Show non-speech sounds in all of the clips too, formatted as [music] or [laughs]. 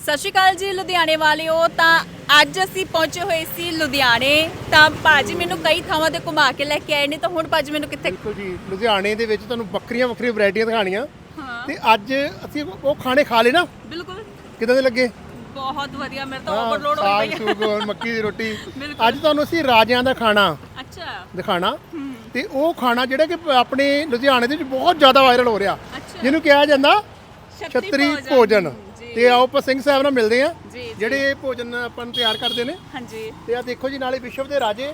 ਸਤਿ ਸ਼੍ਰੀ ਅਕਾਲ ਜੀ ਲੁਧਿਆਣੇ ਵਾਲਿਓ ਤਾਂ ਅੱਜ ਅਸੀਂ ਪਹੁੰਚੇ ਹੋਏ ਸੀ ਲੁਧਿਆਣੇ। ਤਾਂ ਭਾਜੀ ਮੈਨੂੰ ਕਈ ਥਾਵਾਂ ਤੇ ਘੁਮਾ ਕੇ ਲੈ ਕੇ ਆਏ ਨੇ ਤਾਂ ਹੁਣ ਭਾਜੀ ਮੈਨੂੰ ਕਿੱਥੇ ਬਿਲਕੁਲ ਜੀ ਲੁਧਿਆਣੇ ਦੇ ਵਿੱਚ ਤੁਹਾਨੂੰ ਬੱਕਰੀਆਂ ਵੱਖਰੀਆਂ ਵੈਰਾਈਟੀਆਂ ਦਿਖਾਣੀਆਂ ਹਾਂ। ਤੇ ਅੱਜ ਅਸੀਂ ਉਹ ਖਾਣੇ ਖਾ ਲਏ ਨਾ? ਬਿਲਕੁਲ। ਕਿਦਾਂ ਦੇ ਲੱਗੇ? ਬਹੁਤ ਵਧੀਆ ਮੇਰੇ ਤਾਂ ਓਵਰਲੋਡ ਹੋ ਸਾਗ ਗਈ ਸੂਗ ਔਰ ਮੱਕੀ ਦੀ ਰੋਟੀ। ਅੱਜ ਤੁਹਾਨੂੰ ਅਸੀਂ ਰਾਜਿਆਂ ਦਾ ਖਾਣਾ ਅੱਛਾ। ਦਿਖਾਣਾ ਤੇ ਉਹ ਖਾਣਾ ਜਿਹੜਾ ਕਿ ਆਪਣੇ ਲੁਧਿਆਣੇ ਦੇ ਵਿੱਚ ਬਹੁਤ ਜ਼ਿਆਦਾ ਵਾਇਰਲ ਹੋ ਰਿਹਾ। ਜਿਹਨੂੰ ਕਿਹਾ ਜਾਂਦਾ ਛਤਰੀ ਭੋਜਨ। ਤੇ ਆਓ ਆਪਾਂ ਸਿੰਘ ਸਾਹਿਬ ਨਾਲ ਮਿਲਦੇ ਆ। ਜਿਹੜੇ ਇਹ ਭੋਜਨ ਆਪਾਂ ਨੂੰ ਤਿਆਰ ਕਰਦੇ ਨੇ। ਹਾਂਜੀ। ਤੇ ਆ ਦੇਖੋ ਜੀ ਨਾਲੇ ਵਿਸ਼ਵ ਦੇ ਰਾਜੇ।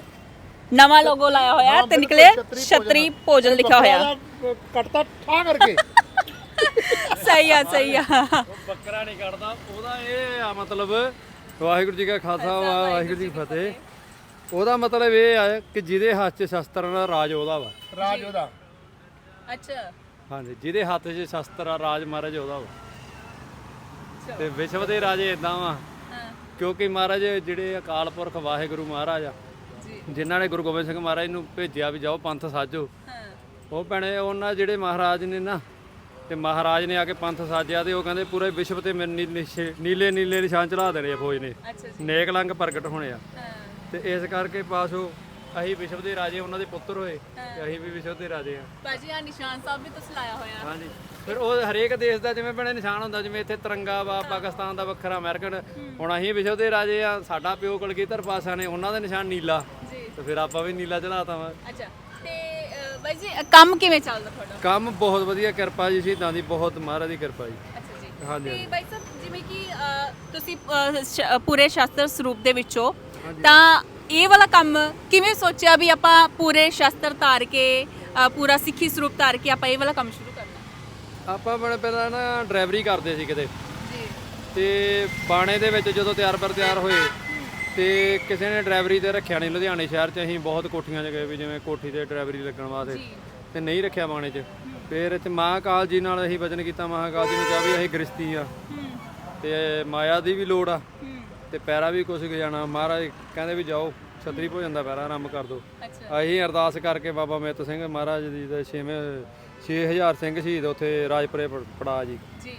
ਨਵਾਂ ਲੋਗੋ ਲਾਇਆ ਹੋਇਆ ਤੇ ਨਿਕਲੇ ਛਤਰੀ ਭੋਜਨ। ਲਿਖਿਆ ਹੋਇਆ। ਕੱਟਤਾ ਠਾ ਕਰਕੇ। [laughs] ਸਹੀ ਆ ਸਹੀ ਆ। ਬੱਕਰਾ ਨਹੀਂ ਕੱਢਦਾ ਉਹਦਾ ਇਹ ਆ ਮਤਲਬ ਵਾਹਿਗੁਰੂ ਜੀ ਕਾ ਖਾਲਸਾ ਵਾਹਿਗੁਰੂ ਜੀ ਕੀ ਫਤਿਹ। ਉਹਦਾ ਮਤਲਬ ਇਹ ਆ ਕਿ ਜਿਹਦੇ ਹੱਥ 'ਚ ਸ਼ਸਤਰ ਦਾ ਰਾਜ ਉਹਦਾ ਵਾ। ਰਾਜ ਉਹਦਾ। ਅੱਛਾ। ਹਾਂਜੀ ਜਿਹਦੇ ਹੱਥ 'ਚ ਸ਼ਸਤਰ ਆ ਰਾਜ ਮਹਾਰਾਜ ਉਹਦਾ ਵਾ। ਤੇ ਵਿਸ਼ਵ ਦੇ ਰਾਜੇ ਇਦਾਂ ਵਾ। ਕਿਉਂਕਿ ਮਹਾਰਾਜ ਜਿਹੜੇ ਅਕਾਲ ਪੁਰਖ ਵਾਹਿਗੁਰੂ ਮਹਾਰਾਜ ਆ ਜਿਨ੍ਹਾਂ ਨੇ ਗੁਰੂ ਗੋਬਿੰਦ ਸਿੰਘ ਮਹਾਰਾਜ ਨੂੰ ਭੇਜਿਆ ਵੀ ਜਾਓ ਪੰਥ ਸਾਜੋ। ਉਹ ਭੈਣੇ ਉਹਨਾਂ ਜਿਹੜੇ ਮਹਾਰਾਜ ਨੇ ਨਾ ਤੇ ਮਹਾਰਾਜ ਨੇ ਆ ਕੇ ਪੰਥ ਸਾਜਿਆ ਤੇ ਉਹ ਕਹਿੰਦੇ ਪੂਰੇ ਵਿਸ਼ਵ ਤੇ ਨੀਲੇ ਨੀਲੇ ਨਿਸ਼ਾਨ ਚੜਾ ਦੇਣੇ ਆ ਫੌਜ ਨੇ। ਨੇਕ ਲੰਗ ਪ੍ਰਗਟ ਹੋਣੇ ਆ। ਤੇ ਇਸ ਕਰਕੇ ਪਾਸੋ ਅਸੀਂ ਵਿਸ਼ਵ ਦੇ ਰਾਜੇ ਉਹਨਾਂ ਦੇ ਪੁੱਤਰ ਹੋਏ ਤੇ ਅਸੀਂ ਵੀ ਵਿਸ਼ਵ ਦੇ ਰਾਜੇ ਆ ਭਾਜੀ ਆ ਨਿਸ਼ਾਨ ਸਾਹਿਬ ਵੀ ਤੁਸੀਂ ਲਾਇਆ ਹੋਇਆ। ਹਾਂਜੀ। ਫਿਰ ਉਹ ਹਰੇਕ ਦੇਸ਼ ਦਾ ਜਿਵੇਂ ਬਣੇ ਨਿਸ਼ਾਨ ਹੁੰਦਾ ਜਿਵੇਂ ਇੱਥੇ ਤਿਰੰਗਾ ਵਾ ਪਾਕਿਸਤਾਨ ਦਾ ਵੱਖਰਾ ਅਮਰੀਕਨ। ਹੁਣ ਅਸੀਂ ਵਿਸ਼ਵ ਦੇ ਰਾਜੇ ਆ ਸਾਡਾ ਪਿਓ ਕਲਗੀਧਰ ਪਾਸਾ ਨੇ ਉਹਨਾਂ ਦਾ ਨਿਸ਼ਾਨ ਨੀਲਾ। ਜੀ। ਤੇ ਫਿਰ ਆਪਾਂ ਵੀ ਨੀਲਾ ਚੜਾਤਾ ਵਾ। ਅੱਛਾ। ਤੇ ਬਾਈ ਜੀ ਕੰਮ ਕਿਵੇਂ ਚੱਲਦਾ ਤੁਹਾਡਾ? ਕੰਮ ਬਹੁਤ ਵਧੀਆ ਕਿਰਪਾ ਜੀ ਸ਼ਹੀਦਾਂ ਦੀ ਬਹੁਤ ਮਹਾਰਾਜ ਦੀ ਕਿਰਪਾ ਜੀ। ਅੱਛਾ ਜੀ। ਹਾਂਜੀ ਤੇ ਬਾਈ ਸਾਹਿਬ ਜਿਵੇਂ ਕਿ ਤੁਸੀਂ ਪੂਰੇ ਸ਼ਾਸਤਰ ਸਰੂਪ ਦੇ ਵਿੱਚੋਂ ਤਾਂ ਇਹ ਵਾਲਾ ਕੰਮ ਕਿਵੇਂ ਸੋਚਿਆ ਵੀ ਆਪਾਂ ਪੂਰੇ ਸ਼ਾਸਤਰ ਧਾਰ ਕੇ ਅ, ਪੂਰਾ ਸਿੱਖੀ ਸਰੂਪ ਧਾਰ ਕੇ ਆਪਾਂ ਇਹ ਵਾਲਾ ਕੰਮ ਸ਼ੁਰੂ ਕਰਨਾ? ਆਪਾਂ ਬੜੇ ਪਹਿਲਾਂ ਨਾ ਡਰਾਈਵਰੀ ਕਰਦੇ ਸੀ ਕਿਤੇ। ਜੀ। ਤੇ ਬਾਣੇ ਦੇ ਵਿੱਚ ਜਦੋਂ ਤਿਆਰ ਪਰ ਤਿਆਰ ਹੋਏ ਤੇ ਕਿਸੇ ਨੇ ਡਰਾਈਵਰੀ ਤੇ ਰੱਖਿਆ ਨਹੀਂ। ਲੁਧਿਆਣੇ ਸ਼ਹਿਰ 'ਚ ਅਸੀਂ ਬਹੁਤ ਕੋਠੀਆਂ 'ਚ ਗਏ ਵੀ ਜਿਵੇਂ ਕੋਠੀ ਤੇ ਡਰਾਈਵਰੀ ਲੱਗਣ ਵਾਸਤੇ ਤੇ ਨਹੀਂ ਰੱਖਿਆ ਬਾਣੇ 'ਚ। ਫਿਰ ਇੱਥੇ ਮਹਾਕਾਲ ਜੀ ਨਾਲ ਅਸੀਂ ਵਚਨ ਕੀਤਾ। ਮਹਾਕਾਲ ਜੀ ਨੂੰ ਕਿਹਾ ਵੀ ਅਸੀਂ ਗ੍ਰਸਤੀ ਆ। ਤੇ ਮਾਇਆ ਦੀ ਵੀ ਲੋੜ ਆ। ਤੇ ਪੈਰਾ ਵੀ ਕੁਛ ਜਾਣਾ। ਮਹਾਰਾਜ ਕਹਿੰਦੇ ਵੀ ਜਾਓ ਛਤਰੀ ਭੋਜਨ ਦਾ ਪੈਰਾ ਆਰੰਭ ਕਰ ਦਿਓ। ਅੱਛਾ। ਅਸੀਂ ਅਰਦਾਸ ਕਰਕੇ ਬਾਬਾ ਮਿੱਤ ਸਿੰਘ ਮਹਾਰਾਜ ਜੀ ਦੇ 6ਵੇਂ 6000 ਸਿੰਘ ਸ਼ਹੀਦ ਉੱਥੇ ਰਾਜਪੁਰੇ ਪੜਾ ਜੀ। ਜੀ।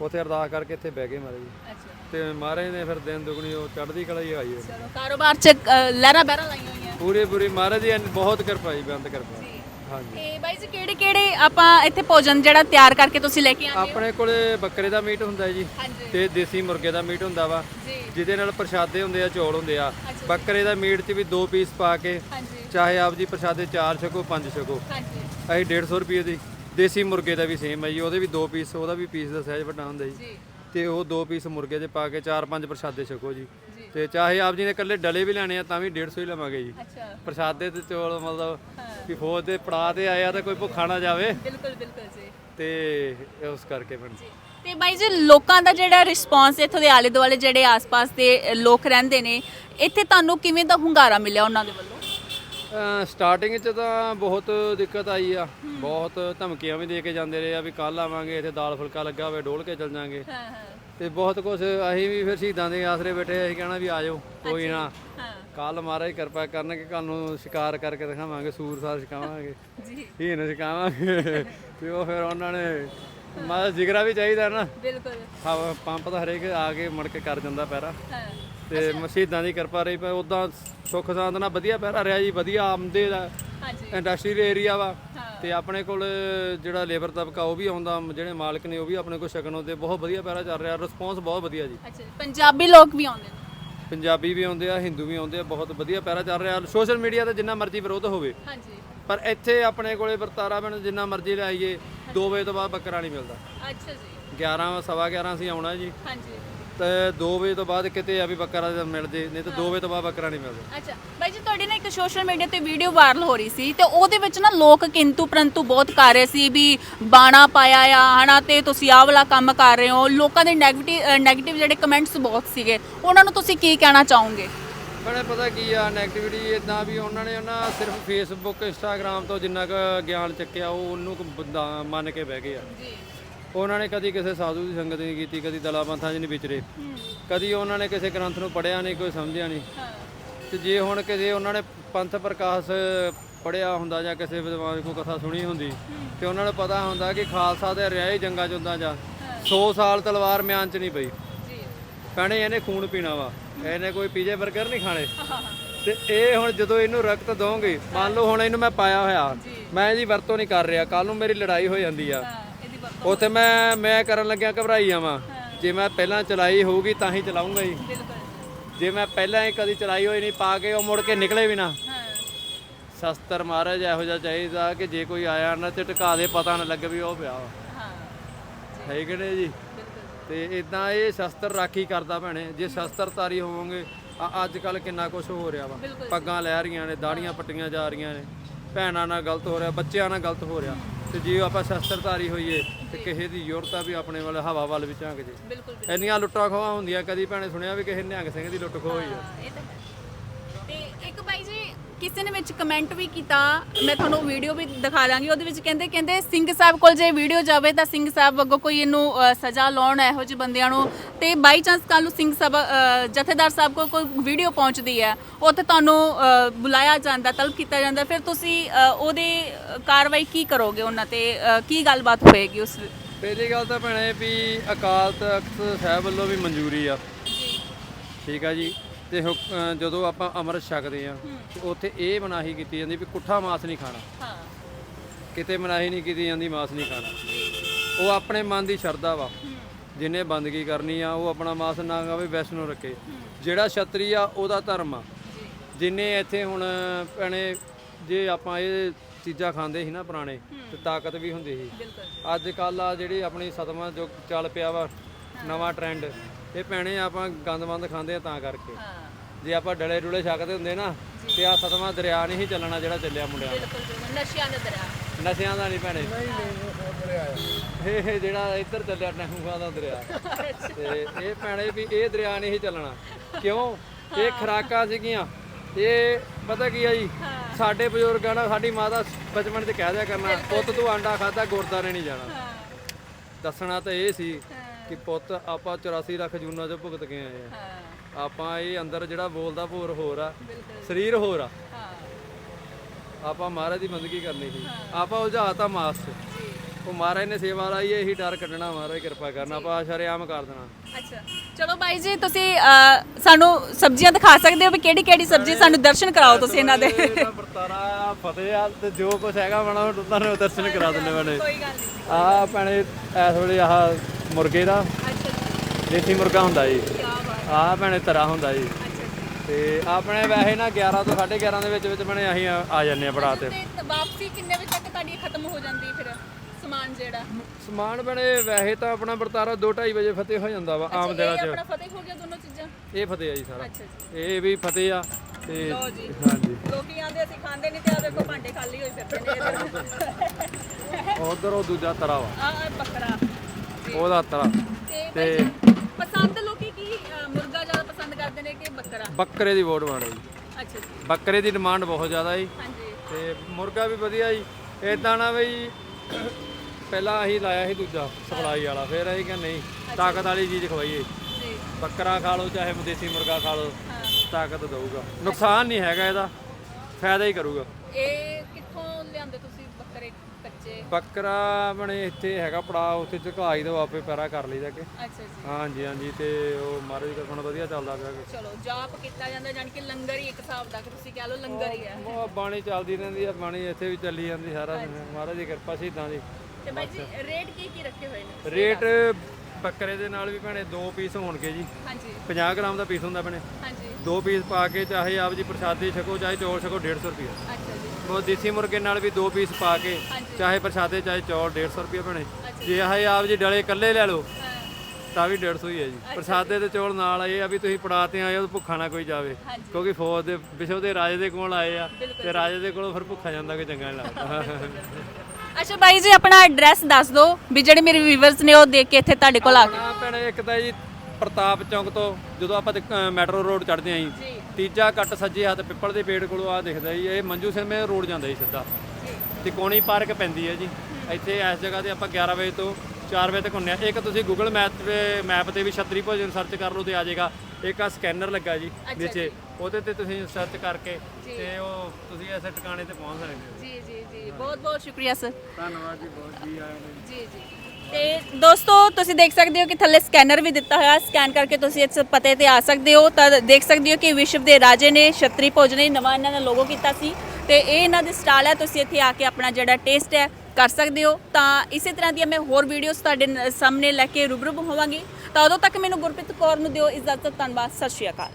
ਉੱਥੇ ਅਰਦਾਸ ਕਰਕੇ ਇੱਥੇ ਬਹਿ ਗਏ ਮਹਾਰਾਜ ਜੀ। ਅੱਛਾ। ਤੇ ਮਹਾਰਾਜ ਨੇ ਫਿਰ ਦਿਨ ਦੁਗਣੀ ਉਹ ਚੜ੍ਹਦੀ ਕਲਾ ਹੀ ਆਈ। ਚਲੋ ਕਾਰੋਬਾਰ ਚ ਲਹਿਰਾਂ ਬਹਿਰਾਂ ਲਾਈਆਂ ਹੋਈਆਂ। ਪੂਰੀ ਪੂਰੀ ਮਹਾਰਾਜ ਦੀ ਬਹੁਤ ਕਿਰਪਾ ਜੀ ਬੇਅੰਤ ਕਿਰਪਾ। ਤੇ ਬਾਈ ਜੀ ਕਿਹੜੇ ਕਿਹੜੇ ਆਪਾਂ ਇੱਥੇ ਭੋਜਨ ਜਿਹੜਾ ਤਿਆਰ ਕਰਕੇ ਤੁਸੀਂ ਲੈ ਕੇ ਆਉਂਦੇ ਹੋ? ਆਪਣੇ ਕੋਲੇ ਬੱਕਰੇ ਦਾ ਮੀਟ ਹੁੰਦਾ ਜੀ ਹਾਂਜੀ। ਤੇ ਦੇਸੀ ਮੁਰਗੇ ਦਾ ਮੀਟ ਹੁੰਦਾ ਵਾ ਜੀ। ਜਿਹਦੇ ਨਾਲ ਪ੍ਰਸ਼ਾਦੇ ਹੁੰਦੇ ਆ ਚੌਲ ਹੁੰਦੇ ਆ। ਅੱਛਾ। ਬੱਕਰੇ ਦਾ ਮੀਟ 'ਚ ਵੀ ਦੋ ਪੀਸ ਪਾ ਕੇ ਹਾਂਜੀ। ਚਾਹੇ ਆਪ ਜੀ ਪ੍ਰਸ਼ਾਦੇ ਚਾਰ ਛਕੋ ਪੰਜ ਛਕੋ। ਹਾਂਜੀ। ਅਸੀਂ 150 ਰੁਪਏ ਦੀ ਦੇਸੀ ਮੁਰਗੇ ਦਾ ਵੀ ਸੇਮ ਹੈ ਜੀ ਉਹਦੇ ਵੀ ਦੋ ਪੀਸ ਉਹਦਾ ਵੀ ਪੀਸ ਦਾ ਸਾਈਜ਼ ਵੱਡਾ ਹੁੰਦਾ ਜੀ। ਜੀ। ਤੇ ਉਹ ਦੋ ਪੀਸ ਮੁਰਗੇ ਦੇ ਪਾ ਕੇ ਚਾਰ ਪੰਜ ਪ੍ਰਸ਼ਾਦੇ ਛਕੋ ਜੀ। ਤੇ ਚਾਹੇ ਆਪ ਜੀ ਨੇ ਇਕੱਲੇ ਡਲੇ ਵੀ ਲੈਣੇ ਆ ਤਾਂ ਵੀ 150 ਹੀ ਲਵਾਂਗੇ ਜੀ। ਅੱਛਾ। ਪ੍ਰਸ਼ਾਦੇ ਤੇ ਚੌਲ ਮਤਲਬ ਵੀ ਫੌਜ ਦੇ ਪੜਾ ਤੇ ਆਇਆ ਤਾਂ ਕੋਈ ਭੁੱਖਾ ਨਾ ਜਾਵੇ। ਬਿਲਕੁਲ ਬਿਲਕੁਲ ਜੀ। ਤੇ ਉਸ ਕਰਕੇ ਬਣ ਤੇ ਬਾਈ ਜੀ ਲੋਕਾਂ ਦਾ ਜਿਹੜਾ ਰਿਸਪੌਂਸ ਇੱਥੋਂ ਦੇ ਆਲੇ ਦੁਆਲੇ ਜਿਹੜੇ ਆਸ-ਪਾਸ ਦੇ ਲੋਕ ਰਹਿੰਦੇ ਨੇ ਇੱਥੇ ਤੁਹਾਨੂੰ ਕਿਵੇਂ ਦਾ ਹੁੰਗਾਰਾ ਮਿਲਿਆ ਉਹਨਾਂ ਦੇ ਵੱਲੋਂ? ਸਟਾਰਟਿੰਗ 'ਚ ਤਾਂ ਬਹੁਤ ਦਿੱਕਤ ਆਈ ਆ। ਬਹੁਤ ਧਮਕੀਆਂ ਵੀ ਦੇ ਕੇ ਜਾਂਦੇ ਰਹੇ ਆ ਵੀ ਕੱਲ ਆਵਾਂਗੇ ਇੱਥੇ ਦਾਲ ਫੁਲਕਾ ਲੱਗਾ ਹੋਵੇ ਡੋਲ ਕੇ ਚੱਲ ਜਾਾਂਗੇ। ਹਾਂ ਹਾਂ। ਤੇ ਬਹੁਤ ਕੁਝ ਅਸੀਂ ਵੀ ਫਿਰ ਸ਼ਹੀਦਾਂ ਦੇ ਆਸਰੇ ਬੈਠੇ ਅਸੀਂ ਕਹਿਣਾ ਵੀ ਆ ਜਾਓ ਕੋਈ ਨਾ। ਹਾਂ। ਕੱਲ ਮਹਾਰਾਜ ਕਿਰਪਾ ਕਰਨਗੇ ਕੱਲ ਨੂੰ ਸ਼ਿਕਾਰ ਕਰਕੇ ਦਿਖਾਵਾਂਗੇ ਸੂਰ ਸਾਰ ਛਕਾਵਾਂਗੇ। ਜੀ। ਹੀਨ ਛਕਾਵਾਂਗੇ। ਤੇ ਉਹ ਫਿਰ ਉਹਨਾਂ ਨੇ ਮਾਦਾ ਜਿਗਰਾ ਵੀ ਚਾਹੀਦਾ ਨਾ। ਬਿਲਕੁਲ। ਹਵਾ ਪੰਪ ਤਾਂ ਹਰੇਕ ਆ ਕੇ ਮੁੜ ਕੇ ਕਰ ਜਾਂਦਾ ਪੈਰਾ ਹਾਂ। ਤੇ ਮਸ਼ਹੀਦਾਂ ਦੀ ਕਿਰਪਾ ਰਹੀ ਪਰ ਉਦਾਂ ਸੁੱਖ ਸਾਂਦ ਨਾਲ ਵਧੀਆ ਪੈਰਾ ਰਿਹਾ ਜੀ ਵਧੀਆ ਆਮਦੇ ਦਾ ਹਾਂਜੀ। ਇੰਡਸਟਰੀਅਲ ਏਰੀਆ ਵਾ। ਤੇ ਆਪਣੇ ਕੋਲ ਜਿਹੜਾ ਲੇਬਰ ਤਬਕਾ ਉਹ ਵੀ ਆਉਂਦਾ ਜਿਹੜੇ ਮਾਲਕ ਨੇ ਉਹ ਵੀ ਆਪਣੇ ਕੋਲ ਛਕਣ ਆਉਂਦੇ। ਬਹੁਤ ਵਧੀਆ ਪੈਰਾ ਚੱਲ ਰਿਹਾ ਰਿਸਪੌਂਸ ਬਹੁਤ ਵਧੀਆ ਜੀ। ਅੱਛਾ ਪੰਜਾਬੀ ਲੋਕ ਵੀ ਆਉਂਦੇ ਨੇ। ਪੰਜਾਬੀ ਵੀ ਆਉਂਦੇ ਆ ਹਿੰਦੂ ਵੀ ਆਉਂਦੇ ਆ ਬਹੁਤ ਵਧੀਆ ਪੈਰਾ ਚੱਲ ਰਿਹਾ। ਸੋਸ਼ਲ ਮੀਡੀਆ ਤੇ ਜਿੰਨਾ ਮਰਜ਼ੀ ਵਿਰੋਧ ਹੋਵੇ। ਹਾਂਜੀ। ਪਰ ਇੱਥੇ ਆਪਣੇ ਕੋਲੇ ਵਰਤਾਰਾ ਬਣ ਜਿੰਨਾ ਮਰਜ਼ੀ ਲਾਈਏ 2 ਵਜੇ ਤੋਂ ਬਾਅਦ ਬੱਕਰਾ ਨਹੀਂ ਮਿਲਦਾ। ਅੱਛਾ ਜੀ। 11 ਸਵਾ 11 ਅਸੀਂ ਆਉਣਾ ਜੀ। ਹਾਂਜੀ। ਤੇ 2 ਵਜੇ ਤੋਂ ਬਾਅਦ ਕਿਤੇ ਆ ਵੀ ਬੱਕਰਾ ਮਿਲ ਜੇ ਨਹੀਂ ਤਾਂ 2 ਵਜੇ ਤੋਂ ਬਾਅਦ ਬੱਕਰਾ ਨਹੀਂ ਮਿਲਦਾ। ਅੱਛਾ ਬਾਈ ਜੀ ਤੁਹਾਡੀ ਨਾ ਇੱਕ ਸੋਸ਼ਲ ਮੀਡੀਆ ਤੇ ਵੀਡੀਓ ਵਾਇਰਲ ਹੋ ਰਹੀ ਸੀ ਤੇ ਉਹਦੇ ਵਿੱਚ ਨਾ ਲੋਕ ਕਿੰਤੂ ਪ੍ਰੰਤੂ ਬਹੁਤ ਕਰ ਰਹੇ ਸੀ ਵੀ ਬਾਣਾ ਪਾਇਆ ਆ ਹਨਾ ਤੇ ਤੁਸੀਂ ਆਹ ਵਾਲਾ ਕੰਮ ਕਰ ਰਹੇ ਹੋ। ਲੋਕਾਂ ਦੇ 네ਗੇਟਿਵ 네ਗੇਟਿਵ ਜਿਹੜੇ ਕਮੈਂਟਸ ਬਹੁਤ ਸੀਗੇ ਉਹਨਾਂ ਨੂੰ ਤੁਸੀਂ ਕੀ ਕਹਿਣਾ ਚਾਹੋਗੇ? ਬਣੇ ਪਤਾ ਕੀ ਆ ਨੈਗੇਟਿਵਿਟੀ ਇਦਾਂ ਵੀ ਉਹਨਾਂ ਨੇ ਨਾ ਸਿਰਫ ਫੇਸਬੁੱਕ ਇੰਸਟਾਗ੍ਰam ਤੋਂ ਜਿੰਨਾ ਕੁ ਗਿਆਨ ਚੱਕਿਆ ਉਹ ਉਹਨੂੰ ਕੁ ਬੰਦਾ ਮੰਨ ਕੇ ਬਹਿ ਗਏ ਆ। ਜੀ। ਉਹਨਾਂ ਨੇ ਕਦੀ ਕਿਸੇ ਸਾਧੂ ਦੀ ਸੰਗਤ ਨਹੀਂ ਕੀਤੀ ਕਦੀ ਦਲਾ ਪੰਥਾਂ 'ਚ ਨਹੀਂ ਵਿਚਰੇ। ਕਦੀ ਉਹਨਾਂ ਨੇ ਕਿਸੇ ਗ੍ਰੰਥ ਨੂੰ ਪੜਿਆ ਨਹੀਂ ਕੋਈ ਸਮਝਿਆ ਨਹੀਂ। ਤੇ ਜੇ ਹੁਣ ਕਿਸੇ ਉਹਨਾਂ ਨੇ ਪੰਥ ਪ੍ਰਕਾਸ਼ ਪੜਿਆ ਹੁੰਦਾ ਜਾਂ ਕਿਸੇ ਵਿਦਵਾਨ ਕੋਲ ਕਥਾ ਸੁਣੀ ਹੁੰਦੀ ਤੇ ਉਹਨਾਂ ਨੂੰ ਪਤਾ ਹੁੰਦਾ ਕਿ ਖਾਲਸਾ ਤੇ ਰਿਹਾ ਹੀ ਜੰਗਾਂ ਜੁੰਦਾਂ 'ਚ 100 ਸਾਲ ਤਲਵਾਰ ਮਿਆਨ 'ਚ ਨਹੀਂ ਪਈ। ਜੀ। ਭੈਣੇ ਇਹਨੇ ਖੂਨ ਪੀਣਾ ਵਾ। ਇਹਨੇ ਕੋਈ ਪੀਜੇ 버ਗਰ ਨਹੀਂ ਖਾਣੇ। ਤੇ ਇਹ ਹੁਣ ਜਦੋਂ ਇਹਨੂੰ ਰਕਤ ਦੋਗੇ ਮੰਨ ਲਓ ਹੁਣ ਇਹਨੂੰ ਮੈਂ ਪਾਇਆ ਹੋਇਆ। ਮੈਂ ਇਹਦੀ ਵਰਤੋਂ ਨਹੀਂ ਕਰ ਰਿਹਾ। ਕੱਲ ਨੂੰ ਮੇਰੀ ਲੜਾਈ ਹੋ ਜਾਂਦੀ ਆ। ਵਰਤੋਂ ਉੱਥੇ ਮੈਂ ਮੈਂ ਕਰਨ ਲੱਗਿਆ ਘਬਰਾਈ ਜਾਵਾਂ। ਜੇ ਮੈਂ ਪਹਿਲਾਂ ਚਲਾਈ ਹੋਊਗੀ ਤਾਂ ਹੀ ਚਲਾਉਂਗਾ ਜੀ। ਬਿਲਕੁਲ। ਜੇ ਮੈਂ ਪਹਿਲਾਂ ਹੀ ਕਦੀ ਚਲਾਈ ਹੋਈ ਨਹੀਂ ਪਾ ਕੇ ਉਹ ਮੁੜ ਕੇ ਨਿਕਲੇ ਵੀ ਨਾ। ਹਾਂ। ਸ਼ਸਤਰ ਮਹਾਰਾਜ ਇਹੋ ਜਿਹਾ ਚਾਹੀਦਾ ਕਿ ਜੇ ਕੋਈ ਆਇਆ ਨਾ ਤੇ ਟਿਕਾ ਦੇ ਪਤਾ ਨਾ ਲੱਗੇ ਵੀ ਉਹ ਪਿਆ ਵਾ। ਹਾਂ। ਹੈ ਕਿ ਨਹੀਂ ਜੀ? ਬਿਲਕੁਲ। ਤੇ ਇਦਾਂ ਇਹ ਸ਼ਸਤਰ ਰਾਖੀ ਕਰਦਾ ਭੈਣੇ। ਜੇ ਸ਼ਸਤਰਧਾਰੀ ਹੋਵੋਗੇ ਆ- ਅੱਜ ਕੱਲ ਕਿੰਨਾ ਕੁਝ ਹੋ ਰਿਹਾ ਵਾ। ਬਿਲਕੁਲ। ਪੱਗਾਂ ਲੈ ਰਹੀਆਂ ਨੇ ਦਾੜੀਆਂ ਪੱਟੀਆਂ ਜਾ ਰਹੀਆਂ ਨੇ। ਭੈਣਾਂ ਨਾਲ ਗਲਤ ਹੋ ਰਿਹਾ ਬੱਚਿਆਂ ਨਾਲ ਗਲਤ ਹੋ ਰਿਹਾ। ਤੇ ਜੇ ਆਪਾਂ ਸ਼ਸਤਰਧਾਰੀ ਹੋਈਏ ਤੇ ਕਿਸੇ ਦੀ ਜ਼ਰੂਰਤ ਆ ਵੀ ਆਪਣੇ ਵੱਲ ਹਵਾ ਵੱਲ ਵੀ ਝਾਂਕ ਜੇ ਬਿਲਕੁਲ। ਇੰਨੀਆਂ ਲੁੱਟਾਂ ਖੋਹਾਂ ਹੁੰਦੀਆਂ ਕਦੀ ਭੈਣੇ ਸੁਣਿਆ ਵੀ ਕਿਸੇ ਨਿਹੰਗ ਸਿੰਘ ਦੀ ਲੁੱਟ ਖੋਹ ਹੋਈ ਆ। ਹਾਂ, ਇਹ ਤਾਂ ਹੈ। ਤੇ ਇੱਕ ਬਾਈ ਜੀ ਕਿਸੇ ਨੇ ਵਿੱਚ ਕਮੈਂਟ ਵੀ ਕੀਤਾ ਮੈਂ ਤੁਹਾਨੂੰ ਵੀਡੀਓ ਵੀ ਦਿਖਾ ਦਾਂਗੀ ਉਹਦੇ ਵਿੱਚ ਕਹਿੰਦੇ ਕਹਿੰਦੇ ਸਿੰਘ ਸਾਹਿਬ ਕੋਲ ਜੇ ਵੀਡੀਓ ਜਾਵੇ ਤਾਂ ਸਿੰਘ ਸਾਹਿਬ ਵੱਲੋਂ ਕੋਈ ਇਹਨੂੰ ਅ, ਸਜ਼ਾ ਲਾਉਣ ਇਹੋ ਜਿਹੇ ਬੰਦਿਆਂ ਨੂੰ। ਤੇ ਬਾਈ ਚਾਂਸ ਕੱਲ ਨੂੰ ਸਿੰਘ ਸਾਹਿਬ ਅ, ਜਥੇਦਾਰ ਸਾਹਿਬ ਕੋਲ ਕੋਈ ਵੀਡੀਓ ਪਹੁੰਚਦੀ ਹੈ ਉੱਥੇ ਤੁਹਾਨੂੰ ਅ, ਬੁਲਾਇਆ ਜਾਂਦਾ ਤਲਬ ਕੀਤਾ ਜਾਂਦਾ। ਫਿਰ ਤੁਸੀਂ ਅ, ਉਹਦੇ ਅ, ਕਾਰਵਾਈ ਕੀ ਕਰੋਗੇ ਉਹਨਾਂ ਤੇ? ਅ, ਕੀ ਗੱਲਬਾਤ ਹੋਏਗੀ ਉਸ ਪਹਿਲੀ ਗੱਲ ਤਾਂ ਭੈਣੇ ਵੀ ਅਕਾਲ ਤਖਤ ਸਾਹਿਬ ਵੱਲੋਂ ਵੀ ਮਨਜ਼ੂਰੀ ਆ। ਠੀਕ ਆ ਜੀ। ਤੇ ਹੁਕ- ਅਹ ਜਦੋਂ ਆਪਾਂ ਅੰਮ੍ਰਿਤ ਛਕਦੇ ਆ ਤੇ ਉੱਥੇ ਇਹ ਮਨਾਹੀ ਕੀਤੀ ਜਾਂਦੀ ਵੀ ਕੁੱਠਾ ਮਾਸ ਨਹੀਂ ਖਾਣਾ। ਹਾਂ। ਕਿਤੇ ਮਨਾਹੀ ਨਹੀਂ ਕੀਤੀ ਜਾਂਦੀ ਮਾਸ ਨਹੀਂ ਖਾਣਾ। ਉਹ ਆਪਣੇ ਮਨ ਦੀ ਸ਼ਰਧਾ ਵਾ। ਜਿਹਨੇ ਬੰਦਗੀ ਕਰਨੀ ਆ ਉਹ ਆਪਣਾ ਮਾਸ ਨਾ ਖਾਵੇ ਵੈਸ਼ਨੋ ਰੱਖੇ। ਜਿਹੜਾ ਛਤਰੀ ਆ ਉਹਦਾ ਧਰਮ ਆ। ਜਿਨੇ ਇੱਥੇ ਹੁਣ ਭੈਣੇ ਜੇ ਆਪਾਂ ਇਹ ਚੀਜ਼ਾਂ ਖਾਂਦੇ ਸੀ ਨਾ ਪੁਰਾਣੇ ਤੇ ਤਾਕਤ ਵੀ ਹੁੰਦੀ ਸੀ। ਬਿਲਕੁਲ। ਅੱਜ ਕੱਲ ਆ ਜਿਹੜੀ ਆਪਣੀ ਸਦਮਾ ਜੋ ਚੱਲ ਪਿਆ ਵਾ ਨਵਾਂ ਟ੍ਰੈਂਡ ਇਹ ਪੈਣੇ ਆਪਾਂ ਗੰਦਮੰਦ ਖਾਂਦੇ ਆ ਤਾਂ ਕਰਕੇ। ਹਾਂ। ਜੇ ਆਪਾਂ ਡਲੇ ਡੁਲੇ ਛਕਦੇ ਹੁੰਦੇ ਨਾ ਤੇ ਆ ਸਦਮਾ ਦਰਿਆ ਨਹੀਂ ਸੀ ਚੱਲਣਾ ਜਿਹੜਾ ਚੱਲਿਆ ਮੁੰਡਿਆਂ ਦਾ ਬਿਲਕੁਲ ਬਿਲਕੁਲ ਨਸ਼ਿਆਂ ਦੇ ਦਰਿਆ। ਨਸ਼ਿਆਂ ਦਾ ਨਹੀਂ ਭੈਣੇ। ਇਹ ਇਹ ਜਿਹੜਾ ਇੱਧਰ ਚੱਲਿਆ ਨਹਿੂਗਾ ਦਾ ਦਰਿਆ। ਤੇ ਇਹ ਭੈਣੇ ਵੀ ਇਹ ਦਰਿਆ ਨਹੀਂ ਸੀ ਚੱਲਣਾ। ਕਿਉਂ? ਇਹ ਖਰਾਕਾਂ ਸੀਗੀਆਂ। ਇਹ ਪਤਾ ਕੀ ਆ ਜੀ? ਸਾਡੇ ਬਜ਼ੁਰਗਾਂ ਨਾਲ ਸਾਡੀ ਮਾਤਾ ਬਚਪਨ 'ਚ ਕਹਿ ਦਿਆ ਕਰਨਾ ਪੁੱਤ ਤੂੰ ਆਂਡਾ ਖਾਦਾ ਗੁਰਦਾਰੇ ਨਹੀਂ ਜਾਣਾ। ਦੱਸਣਾ ਤਾਂ ਇਹ ਸੀ ਕਿ ਪੁੱਤ ਆਪਾਂ 84 ਲੱਖ ਜੂਨਾਂ 'ਚ ਭੁਗਤ ਕੇ ਆਏ ਆ। ਹਾਂ। ਆਪਾਂ ਇਹ ਅੰਦਰ ਜਿਹੜਾ ਬੋਲਦਾ ਭੋਰ ਹੋਰ ਆ ਬਿਲਕੁਲ। ਸਰੀਰ ਹੋਰ ਆ। ਹਾਂ। ਆਪਾਂ ਮਹਾਰਾਜ ਦੀ ਬੰਦਗੀ ਕਰਨੀ ਸੀ। ਆਪਾਂ ਉਲਝਾਤਾ ਮਾਸ। 'ਚ ਜੀ ਉਹ ਮਹਾਰਾਜ ਨੇ ਸੇਵਾ ਲਾਈ ਇਹੀ ਡਰ ਕੱਢਣਾ ਮਹਾਰਾਜ ਕਿਰਪਾ ਕਰਨਾ। ਆਪਾਂ ਸ਼ਰੇਆਮ ਕਰ ਦੇਣਾ। ਅੱਛਾ। ਚਲੋ ਬਾਈ ਜੀ ਤੁਸੀਂ ਅਹ, ਸਾਨੂੰ ਸਬਜ਼ੀਆਂ ਦਿਖਾ ਸਕਦੇ ਹੋ ਵੀ ਕਿਹੜੀ ਕਿਹੜੀ ਸਬਜ਼ੀ ਸਾਨੂੰ ਦਰਸ਼ਨ ਕਰਾਓ ਤੁਸੀਂ ਇਹਨਾਂ ਦੇ। ਵਰਤਾਰਾ ਫਤਿਹ ਆ ਤੇ ਜੋ ਕੁਝ ਹੈਗਾ ਉਹ ਤੁਹਾਨੂੰ ਦਰਸ਼ਨ ਕਰਾ ਦਿੰਦੇ ਬਣੇ। ਕੋਈ ਗੱਲ ਨਹੀਂ। ਆਹ ਭੈਣੇ ਇਸ ਵੇਲੇ ਆਹ ਮੁਰਗੇ ਦਾ? ਅੱਛਾ ਦੇਸੀ ਮੁਰਗਾ ਹੁੰਦਾ ਜੀ। ਆਹ ਭੈਣੇ ਤਰਾ ਹੁੰਦਾ ਜੀ। ਤੇ ਆਪਣੇ ਵੈਸੇ ਨਾ 11 ਤੋਂ 11:30 ਦੇ ਵਿੱਚ ਵਿੱਚ ਬਣੇ ਅਸੀਂ ਆ ਆ ਜਾਂਦੇ ਆ ਬੜਾ ਤੇ। ਤੇ ਵਾਪਸੀ ਕਿੰਨੇ ਵਜੇ ਤੱਕ ਤੁਹਾਡੀ ਖਤਮ ਹੋ ਜਾਂਦੀ ਫਿਰ ਸਮਾਨ ਜਿਹੜਾ? ਸਮਾਨ ਬਣੇ ਵੈਸੇ ਤਾਂ ਆਪਣਾ ਵਰਤਾਰਾ 2:30 ਵਜੇ ਫਤਿਹ ਹੋ ਜਾਂਦਾ ਵਾ ਆਮ ਇਹ ਦਿਨਾਂ 'ਚ। ਆਪਣਾ ਫਤਿਹ ਹੋ ਗਿਆ ਦੋਨੋਂ ਚੀਜ਼ਾਂ? ਇਹ ਫਤਿਹ ਆ ਜੀ ਸਾਰਾ। ਅੱਛਾ ਜੀ। ਇਹ ਵੀ ਫਤਿਹ ਆ ਤੇ ਲਓ ਜੀ। ਹਾਂਜੀ। ਲੋਕੀ ਆਂਦੇ ਅਸੀਂ ਖਾਂਦੇ ਨਹੀਂ ਤੇ ਆ ਵੇਖੋ ਭਾਂਡੇ ਖਾਲੀ ਹੋਏ ਫਿਰਦੇ ਨੇ ਉਧਰ ਉਹ ਦੂਜਾ ਤਰਾ ਵਾ। ਆ ਬੱਕਰਾ। ਉਹਦਾ ਤਰਾ। ਤੇ ਬਾਈ ਜੀ, ਪਸੰਦ ਲੋਕੀ ਕੀ ਮੁਰਗਾ ਜ਼ਿਆਦਾ ਪਸੰਦ ਕਰਦੇ ਨੇ ਕਿ ਬੱਕਰਾ? ਬੱਕਰੇ ਦੀ ਵੋਟ ਬਣ ਜੀ। ਅੱਛਾ ਜੀ। ਬੱਕਰੇ ਦੀ ਡਿਮਾਂਡ ਬਹੁਤ ਜ਼ਿਆਦਾ ਜੀ। ਹਾਂਜੀ। ਤੇ ਮੁਰਗਾ ਵੀ ਵਧੀਆ ਜੀ। ਇਦਾਂ ਨਾ ਬਈ ਪਹਿਲਾਂ ਅਸੀਂ ਲਾਇਆ ਸੀ ਦੂਜਾ ਸਪਲਾਈ ਵਾਲਾ ਫਿਰ ਅਸੀਂ ਕਿਹਾ ਨਹੀਂ ਤਾਕਤ ਵਾਲੀ ਚੀਜ਼ ਖਵਾਈਏ। ਜੀ। ਬੱਕਰਾ ਖਾ ਲਓ ਚਾਹੇ ਦੇਸੀ ਮੁਰਗਾ ਖਾ ਲਓ ਹਾਂ। ਤਾਕਤ ਦਊਗਾ। ਨੁਕਸਾਨ ਨਹੀਂ ਹੈਗਾ ਇਹਦਾ ਫਾਇਦਾ ਹੀ ਕਰੂਗਾ। ਇਹ ਕਿੱਥੋਂ ਲਿਆਂਦੇ ਤੁਸੀਂ? ਕੱਚੇ ਬੱਕਰਾ ਬਣੇ ਇੱਥੇ ਹੈਗਾ ਪੜਾ ਉੱਥੇ ਝਕਾਈ ਦੋ ਆਪੇ ਪੈਰਾ ਕਰ ਲਈਦਾ ਕਿ। ਅੱਛਾ ਜੀ। ਹਾਂਜੀ ਹਾਂਜੀ ਤੇ ਉਹ ਮਹਾਰਾਜ ਦਾ ਕਿਰਪਾ ਵਧੀਆ ਚੱਲਦਾ ਪਿਆ ਕਿ। ਚਲੋ ਜਾਪ ਕੀਤਾ ਜਾਂਦਾ ਜਾਨ ਕਿ ਲੰਗਰ ਹੀ ਇੱਕ ਹਿਸਾਬ ਦਾ ਕਿ ਤੁਸੀਂ ਕਹਿ ਲਓ ਲੰਗਰ ਹੀ ਹੈ। ਉਹ ਬਾਣੀ ਚੱਲਦੀ ਰਹਿੰਦੀ ਆ ਬਾਣੀ ਇੱਥੇ ਵੀ ਚੱਲੀ ਜਾਂਦੀ ਸਾਰਾ ਦਿਨ। ਮਹਾਰਾਜ ਦੀ ਕਿਰਪਾ ਸ਼ਹੀਦਾਂ ਦੀ। ਤੇ ਬਾਈ ਜੀ ਰੇਟ ਕੀ ਕੀ ਰੱਖੇ ਹੋਏ ਨੇ ਰੇਟ ਬੱਕਰੇ ਦੇ ਨਾਲ ਵੀ ਭੈਣੇ ਦੋ ਪੀਸ ਹੋਣਗੇ ਜੀ। ਹਾਂਜੀ। 50 ਗ੍ਰਾਮ ਦਾ ਪੀਸ ਹੁੰਦਾ ਭੈਣੇ। ਹਾਂਜੀ। ਦੋ ਪੀਸ ਪਾ ਕੇ ਚਾਹੇ ਆਪ ਜੀ ਪ੍ਰਸ਼ਾਦੇ ਛਕੋ ਚਾਹੇ ਚੌਲ ਛਕੋ 150 ਰੁਪਏ ਅੱਛਾ ਜੀ। ਉਹ ਦੇਸੀ ਮੁਰਗੇ ਨਾਲ ਵੀ ਦੋ ਪੀਸ ਪਾ ਕੇ। ਚਾਹੇ ਪ੍ਰਸ਼ਾਦੇ ਚਾਹੇ ਚੌਲ 150 ਰੁਪਏ ਅੱਛਾ। ਜੇ ਆਹ ਆਪ ਜੀ ਡਲੇ ਇਕੱਲੇ ਲੈ ਲਓ ਤਾਂ ਵੀ 150 ਹੀ ਹੈ ਜੀ। ਪ੍ਰਸ਼ਾਦੇ ਤੇ ਚੌਲ ਨਾਲ ਇਹ ਆ ਵੀ ਤੁਸੀਂ ਪੜਾ ਤੇ ਆਏ ਹੋ ਤਾਂ ਭੁੱਖਾ ਨਾ ਕੋਈ ਜਾਵੇ। ਕਿਉਂਕਿ ਫੌਜ ਦੇ ਵਿਸ਼ਵ ਦੇ ਰਾਜੇ ਦੇ ਕੋਲ ਆਏ ਆ ਤੇ ਰਾਜੇ ਦੇ ਕੋਲੋਂ ਫਿਰ ਭੁੱਖਾ ਜਾਂਦਾ ਕੋਈ ਚੰਗਾ ਨਹੀਂ ਲੱਗਦਾ। ਅੱਛਾ ਬਾਈ ਜੀ ਆਪਣਾ ਐਡਰੈਸ ਦੱਸ ਦਿਓ ਵੀ ਜਿਹੜੇ ਮੇਰੇ ਵੀਵਰਸ ਨੇ ਉਹ ਦੇਖ ਕੇ ਇੱਥੇ ਤੁਹਾਡੇ ਕੋਲ ਆ ਗਏ ਆਪਣਾ ਇੱਕ ਤਾਂ ਜੀ ਪ੍ਰਤਾਪ ਚੌਂਕ ਤੋਂ ਜਦੋਂ ਆਪਾਂ ਮੈਟਰੋ ਰੋਡ ਚੜ੍ਹਦੇ ਆਂ ਜੀ। ਤੀਜਾ ਕੱਟ ਸੱਜੇ ਹੱਥ ਪਿੱਪਲ ਦੇ ਪੇੜ ਕੋਲੋਂ ਆ ਦਿਖਦਾ ਜੀ ਇਹ ਮੰਜੂ ਸਿੰਘ ਮੇ ਰੋਡ ਜਾਂਦਾ ਜੀ ਸਿੱਧਾ। ਜੀ ਤਿਕੋਣੀ ਪਾਰਕ ਪੈਂਦੀ ਹੈ ਜੀ। ਇੱਥੇ ਇਸ ਜਗ੍ਹਾ ਤੇ ਆਪਾਂ 11 ਵਜੇ ਤੋਂ 4 ਵਜੇ ਤੱਕ ਹੁੰਨੇ ਆ ਇੱਕ ਤੁਸੀਂ ਗੂਗਲ ਮੈਪ ਤੇ ਮੈਪ ਤੇ ਵੀ ਛਤਰੀ ਭੋਜਨ ਸਰਚ ਕਰ ਲਓ ਤੇ ਆ ਜਾਏਗਾ। ਇੱਕ ਆ ਸਕੈਨਰ ਲੱਗਾ ਜੀ ਨੀਚੇ ਉਹਦੇ ਤੇ ਤੁਸੀਂ ਸਰਚ ਕਰਕੇ ਤੇ ਉਹ ਤੁਸੀਂ ਐਸੇ ਟਿਕਾਣੇ ਤੇ ਪਹੁੰਚ ਸਕਦੇ ਹੋ। ਜੀ ਜੀ ਜੀ। ਬਹੁਤ ਬਹੁਤ ਸ਼ੁਕਰੀਆ ਸਰ ਧੰਨਵਾਦ ਜੀ ਬਹੁਤ ਜੀ ਆਏ ਨੇ। ਜੀ ਜੀ। ਤੇ ਦੋਸਤੋ, ਤੁਸੀਂ ਦੇਖ ਸਕਦੇ ਹੋ ਕਿ ਥੱਲੇ ਸਕੈਨਰ ਵੀ ਦਿੱਤਾ ਹੋਇਆ। ਸਕੈਨ ਕਰਕੇ ਤੁਸੀਂ ਇਸ ਪਤੇ ਤੇ ਆ ਸਕਦੇ ਹੋ। ਤਾਂ ਦੇਖ ਸਕਦੇ ਹੋ ਕਿ ਵਿਸ਼ਵ ਦੇ ਰਾਜੇ ਨੇ ਛਤਰੀ ਭੋਜਨ ਨੇ ਨਵਾਂ ਇਹਨਾਂ ਦਾ ਲੋਗੋ ਕੀਤਾ ਸੀ। ਤੇ ਇਹ ਇਹਨਾਂ ਦੀ ਸਟਾਲ ਹੈ। ਤੁਸੀਂ ਇੱਥੇ ਆ ਕੇ ਆਪਣਾ ਜਿਹੜਾ ਟੇਸਟ ਹੈ ਕਰ ਸਕਦੇ ਹੋ। ਤਾਂ ਇਸੇ ਤਰ੍ਹਾਂ ਦੀਆਂ ਮੈਂ ਹੋਰ ਵੀਡੀਓਜ਼ ਤੁਹਾਡੇ ਸਾਹਮਣੇ ਲੈ ਕੇ ਰੂਬਰੂ ਹੋਵਾਂਗੀ। ਤਾਂ ਉਦੋਂ ਤੱਕ ਮੈਨੂੰ ਗੁਰਪ੍ਰੀਤ ਕੌਰ ਨੂੰ ਦਿਓ ਇਜਾਜ਼ਤ। ਧੰਨਵਾਦ। ਸਤਿ ਸ਼੍ਰੀ ਅਕਾਲ।